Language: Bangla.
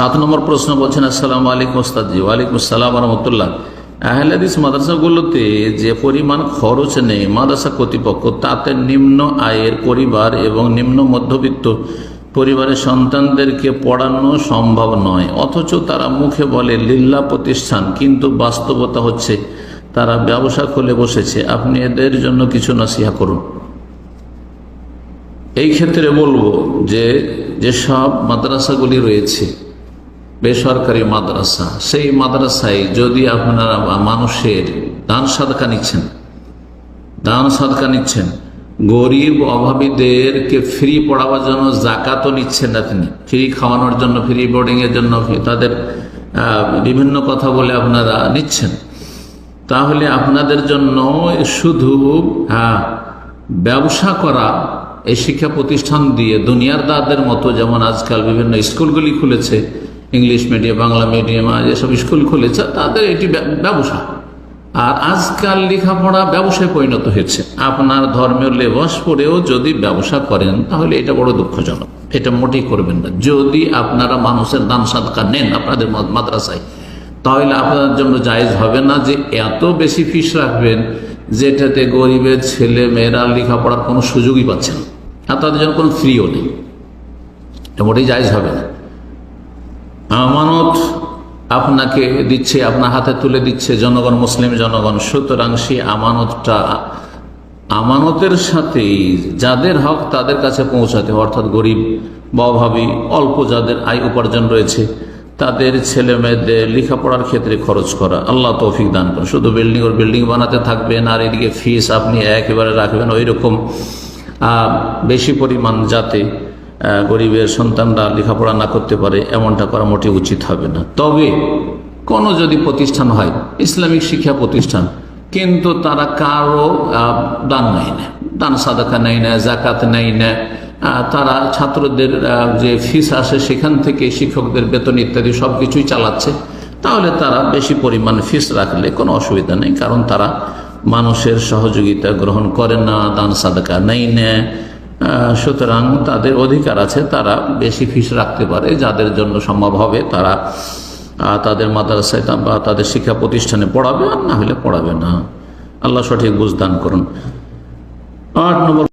সাত নম্বর প্রশ্ন বলছেন, আসসালাম আলাইকুম ওস্তাদজি, ওয়ালাইকুম আসসালাম রহমতুল্লাহ আহলাদিস মাদ্রাসাগুলোতে যে পরিমাণ খরচ নেই, মাদ্রাসা কর্তৃপক্ষ তাতে নিম্ন আয়ের পরিবার এবং নিম্ন মধ্যবিত্ত পরিবারের সন্তানদেরকে পড়ানো সম্ভব নয়। অথচ তারা মুখে বলে লিল্লা প্রতিষ্ঠান, কিন্তু বাস্তবতা হচ্ছে তারা ব্যবসা খুলে বসেছে। আপনি এদের জন্য কিছু নসিহা করুন। এই ক্ষেত্রে বলব যে, যেসব মাদ্রাসাগুলি রয়েছে বেসরকারি মাদ্রাসা, সেই মাদ্রাসায় যদি আপনারা মানুষের দান সাদকা নিচ্ছেন, দান সাদকা নিচ্ছেন, গরিব অভাবীদেরকে ফ্রি পড়াবার জন্য জাকাতও নিচ্ছেন না তিনি। ফ্রি খাওয়ানোর জন্য, ফ্রি বোর্ডিংয়ের জন্য তাদের বিভিন্ন কথা বলে আপনারা নিচ্ছেন। তাহলে আপনাদের জন্য শুধু হ্যাঁ ব্যবসা করা, এই শিক্ষা প্রতিষ্ঠান দিয়ে দুনিয়ার দাদের মতো, যেমন আজকাল বিভিন্ন স্কুলগুলি খুলেছে ইংলিশ মিডিয়াম, বাংলা মিডিয়াম যেসব স্কুল খুলেছে, তাদের এটি ব্যবসা। আর আজকাল লেখাপড়া ব্যবসায় পরিণত হয়েছে। আপনার ধর্মীয় লেবাস পরেও যদি ব্যবসা করেন, তাহলে এটা বড় দুঃখজনক। এটা মোটেই করবেন না। যদি আপনারা মানুষের দান সাদকা নেন আপনাদের মাদ্রাসায়, তাহলে আপনার জন্য জায়জ হবে না যে এত বেশি ফিস রাখবেন যেটাতে গরিবের ছেলে মেয়েরা লেখাপড়ার কোনো সুযোগই পাচ্ছে না। আর তাদের জন্য কোনো ফ্রিও নেই। এটা মোটেই জায়জ হবে না। আমানত আপনাকে দিচ্ছে, আপনার হাতে তুলে দিচ্ছে জনগণ, মুসলিম জনগণ। সুতরাং সেই আমানতটা, আমানতের সাথে যাদের হক তাদের কাছে পৌঁছাতে অর্থাৎ গরিব বা অভাবী, অল্প যাদের আয় উপার্জন রয়েছে, তাদের ছেলে মেয়েদের লেখাপড়ার ক্ষেত্রে খরচ করা। আল্লাহ তৌফিক দান করেন। শুধু বিল্ডিং ওর বিল্ডিং বানাতে থাকবেন, আর এদিকে ফিস আপনি একেবারে রাখবেন ওই রকম বেশি পরিমাণ যাতে গরিবের সন্তানরা লেখাপড়া না করতে পারে, এমনটা করা মোটেই উচিত হবে না। তবে কোনো যদি প্রতিষ্ঠান হয়, ইসলামিক শিক্ষা প্রতিষ্ঠান, কিন্তু তারা কারও দান নেয় না। দান সাদাকা নেয় না জাকাত নেয় না। তারা ছাত্রদের যে ফিস আসে সেখান থেকে শিক্ষকদের বেতন ইত্যাদি সব কিছুই চালাচ্ছে। তাহলে তারা বেশি পরিমাণ ফিস রাখলে কোনো অসুবিধা নেই, কারণ তারা মানুষের সহযোগিতা গ্রহণ করে না, দান সাদাকা নেই না। সুতরাং তাদের অধিকার আছে, তারা বেশি ফিস রাখতে পারে, যাদের জন্য সম্ভব হবে তারা তাদের মাদ্রাসায় বা তাদের শিক্ষা প্রতিষ্ঠানে পড়াবে আর না হলে পড়াবে না। আল্লাহ সঠিক বুঝদান করুন। আট নম্বর